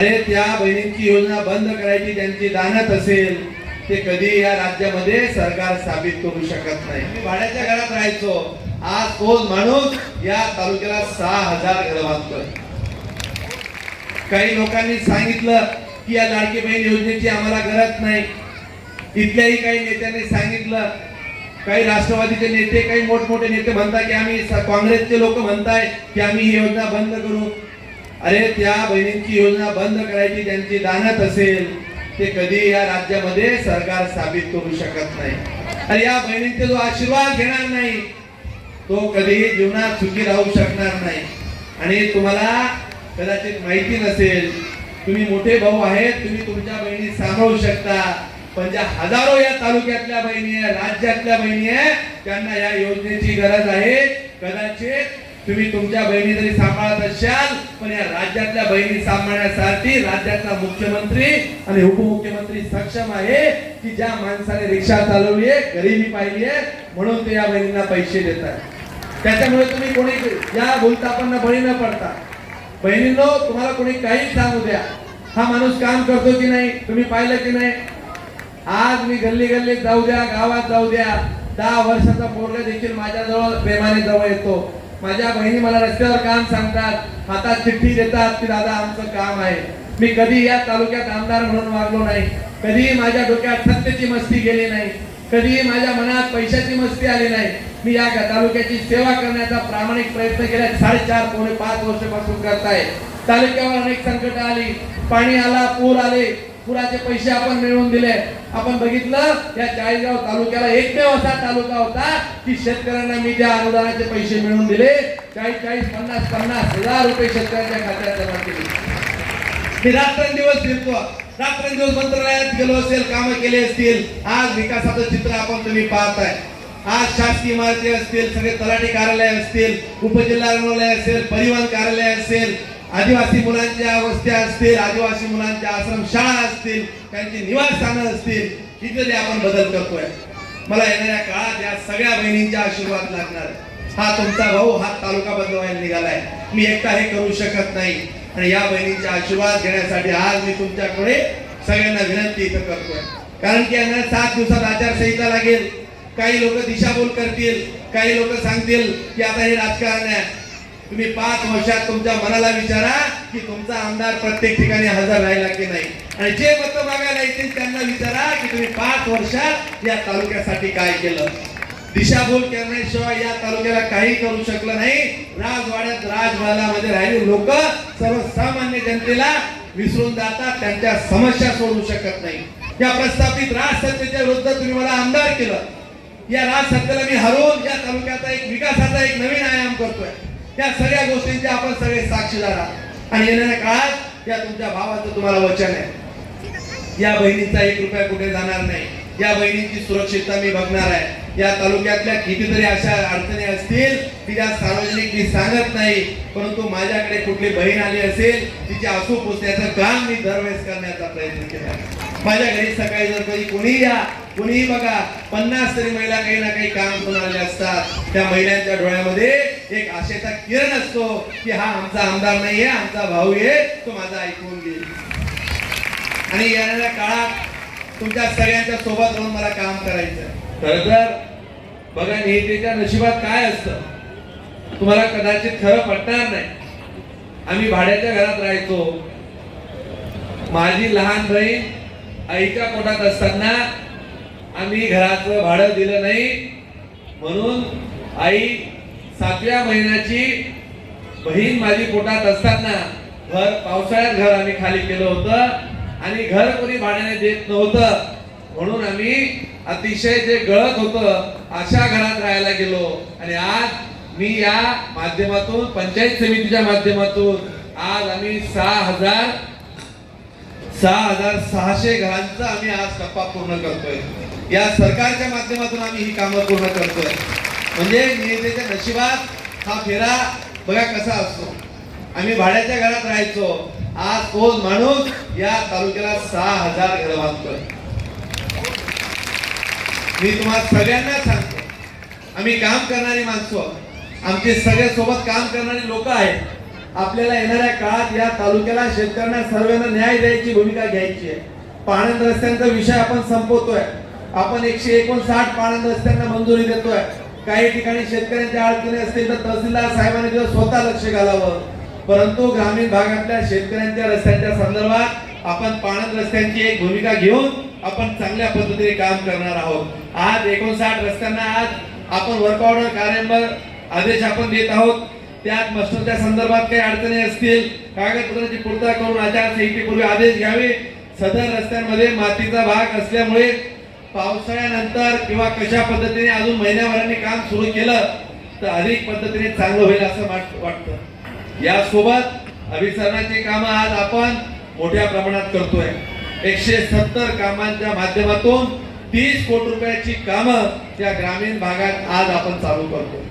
त्या बहिणींची योजना बंद करायची त्यांची दानत असेल ते कधी या राज्यामध्ये सरकार स्थापित करू शकत नाही. मी भाड्याच्या घरात राहायचो. आज तोच माणूस या तालुक्याला सहा हजार घर बांधतोय. काही लोकांनी सांगितलं की या लाडकी बहीण योजनेची आम्हाला गरज नाही. इथल्याही काही नेत्यांनी सांगितलं. काही राष्ट्रवादीचे नेते काही मोठमोठे नेते म्हणतात की आम्ही काँग्रेसचे लोक म्हणताय की आम्ही ही योजना बंद करू. अरे त्या बहिणींची योजना बंद करायची त्यांची दानत असेल ते कधी या राज्यामध्ये सरकार स्थापित करू शकत नाही. आणि या बहिणींचा जो आशीर्वाद घेणार नाही तो कधीही जीवनात सुखी राहू शकणार नाही. आणि तुम्हाला कदाचित माहिती नसेल तुम्ही मोठे भाऊ आहेत तुम्ही तुमच्या बहिणी सांभाळू शकता पण ज्या हजारो या तालुक्यातल्या बहिणी आहे राज्यातल्या बहिणी आहे त्यांना या योजनेची गरज आहे. कदाचित तुम्ही तुमच्या बहिणी जरी सांभाळत असाल पण या राज्यातल्या बहिणी सांभाळण्यासाठी राज्यातला मुख्यमंत्री आणि उपमुख्यमंत्री सक्षम आहे की ज्या माणसाने रिक्षा चालवली आहे गरिबी पाहिली आहे म्हणून ते या बहिणींना पैसे देतात त्याच्यामुळे तुम्ही कोणी या भूलतापांना बळी न पडता. बहिणींनो तुम्हाला कोणी काही सांगू द्या. हा माणूस काम करतो की नाही तुम्ही पाहिलं की नाही? आज मी गल्ली गल्लीत जाऊ द्या गावात जाऊ द्या. दहा वर्षाचा पोरला देखील माझ्याजवळ प्रेमाने जवळ येतो. माझ्या बहिणी मला रस्त्यावर काम सांगतात हातात चिठ्ठी देतात की दादा आमचं काम आहे. मी कधी या तालुक्यात आमदार म्हणून वागलो नाही. कधीही माझ्या डोक्यात सत्तेची मस्ती गेली नाही. कधीही माझ्या मनात पैशाची मस्ती आली नाही. मी या तालुक्याची सेवा करण्याचा प्रामाणिक प्रयत्न केला साडेचार पावणे पाच वर्षापासून करताय. तालुक्यावर अनेक संकट आली. पाणी आला पूर आले. पुराचे पैसे आपण मिळवून दिले. आपण बघितलं या चाळीसगाव तालुक्याला एकमेव असा तालुका होता की शेतकऱ्यांना मी त्या अनुदानाचे पैसे मिळवून दिले. चाळीस चाळीस पन्नास पन्नास हजार रुपये शेतकऱ्यांच्या खात्यात जमा केले. मी रात्रंदिवस फिरतो. रात्रंदिवस मंत्रालयात गेलो असेल कामं केले असतील. आज विकासाचं चित्र आपण तुम्ही पाहताय. आज शासकीय इमारती असतील सगळे तलाठी कार्यालय असतील उपजिल्हा रुग्णालय असेल परिवहन कार्यालय असेल आदिवासी मुलांच्या वस्त्या असतील आदिवासी मुलांच्या आश्रम शाळा असतील त्यांची निवासस्थानं असतील तिथे आपण बदल करतोय. मला येणाऱ्या काळात या सगळ्या बहिणींचा आशीर्वाद लागणार आहे. हा तुमचा भाऊ हा तालुका बदलवायला निघालाय. मी एकटा हे करू शकत नाही. आणि या बहिणींचा आशीर्वाद घेण्यासाठी आज मी तुमच्याकडे सगळ्यांना विनंती इथं करतोय. कारण की यांना सात दिवसात आचारसंहिता लागेल. काही लोक दिशाभूल करतील. काही लोक सांगतील की आता हे राजकारण आहे. तुम्ही पाच वर्षात तुमच्या मनाला विचारा की तुमचा आमदार प्रत्येक ठिकाणी हजर राहिला की नाही. आणि जे मत मागायला येतील त्यांना विचारा की तुम्ही पाच वर्षात या तालुक्यासाठी काय केलं. दिशाभूल करण्याशिवाय या तालुक्याला काही करू शकलं नाही. राजवाड्यात राजमहालामध्ये राहिलेली लोक सर्वसामान्य जनतेला विसरून जातात त्यांच्या समस्या सोडवू शकत नाही. या प्रस्थापित राजसत्तेच्या विरुद्ध तुम्ही मला आमदार केलं. या राजसत्तेला मी हरवून या तालुक्याचा एक विकासाचा एक नवीन आयाम करतोय. या सगळ्या गोष्टींचे आपण सगळे साक्षीदार आहात. आणि येणाऱ्या काळात या तुमच्या भावाचं तुम्हाला वचन आहे. या बहिणीचा एक रुपया कुठे जाणार नाही. या बहिणीची सुरक्षितता मी बघणार आहे. या तालुक्यातल्या कितीतरी अशा अडचणी असतील की ज्या सार्वजनिक मी सांगत नाही परंतु माझ्याकडे कुठली बहीण आली असेल तिचे आसू पुसण्याचं काम मी दरवेळेस करण्याचा प्रयत्न केला. माझ्या घरी सकाळी जर कधी कोणी या कोणीही बघा पन्नास तरी महिला काही ना काही काम करून आले असतात. त्या महिलांच्या डोळ्यामध्ये एक आशेचा किरण असतो की हा आमचा आमदार नाहीये आमचा भाऊ आहे तो माझा ऐकून घेईल. आणि येणाऱ्या काळात तुमच्या सगळ्यांच्या सोबत राहून मला काम करायचं खर तर बघा नेतेच्या नशिबात काय असतं? तुम्हाला कदाचित खरं पटणार नाही. आम्ही भाड्याच्या घरात राहायचो. माझी लहान बहीण आईच्या पोटात असताना आम्ही घराचं भाडं दिलं नाही. म्हणून आई सातव्या महिन्याची बहीण माझी पोटात असताना घर पावसाळ्यात घर आम्ही खाली केलं होतं. आणि घर कोणी भाड्याने देत नव्हतं. म्हणून आम्ही अतिशय जे गळत होतं अशा घरात राहायला गेलो. आणि आज मी या माध्यमातून पंचायत समितीच्या माध्यमातून आज आम्ही सहा हजार सहा हजार सहाशे घरांचा आम्ही आज टप्पा पूर्ण करतोय. या सरकारच्या माध्यमातून आम्ही ही कामं पूर्ण करतोय. म्हणजे नेत्याच्या नशिबात हा फेरा बघा कसा असतो. आम्ही भाड्याच्या घरात राहायचो. आज कोण माणूस या तालुक्याला सहा हजार घर बांधतोय. मी तुम्हाला सगळ्यांना सांगतो आम्ही काम करणारी माणसं आमचे सगळ्यासोबत सोबत काम करणारी लोक आहेत. आपल्याला येणाऱ्या काळात या तालुक्याला शेतकऱ्यांना सर्वांना न्याय द्यायची भूमिका घ्यायची आहे. पाणंद रस्त्यांचा विषय आपण संपवतोय. आपण एकशे एकोणसाठ पाणंद रस्त्यांना मंजुरी देतोय. काही ठिकाणी शेतकऱ्यांच्या अडचणी असतील तर तहसीलदार साहेबांनी स्वतः लक्ष घालावं. परंतु ग्रामीण भागातल्या शेतकऱ्यांच्या रस्त्यांच्या संदर्भात आपण पाणंद रस्त्यांची एक भूमिका घेऊन आपण चांगल्या पद्धतीने काम करणार आहोत. आज एकोणसाठ रस्त्यांना आज आपण वर्क ऑर्डर कार्यान्वयन आदेश आपण देत आहोत. त्यात मस्टरच्या संदर्भात काही अडचणी असतील कागदपत्रांची पूर्तता करून आचारसंहितेपूर्वी आदेश घ्यावे. सदर रस्त्यांमध्ये मातीचा भाग असल्यामुळे पावसाळ्यानंतर किंवा कशा पद्धतीने अजून महिन्याभराने काम सुरू केलं तर अधिक पद्धतीने चांगलं होईल असं वाट- वाटतं. यासोबत अभिसरणाची कामं आज आपण मोठ्या प्रमाणात करतोय. एकशे सत्तर कामांच्या माध्यमातून तीस कोटी रुपयाची कामं त्या ग्रामीण भागात आज आपण चालू करतो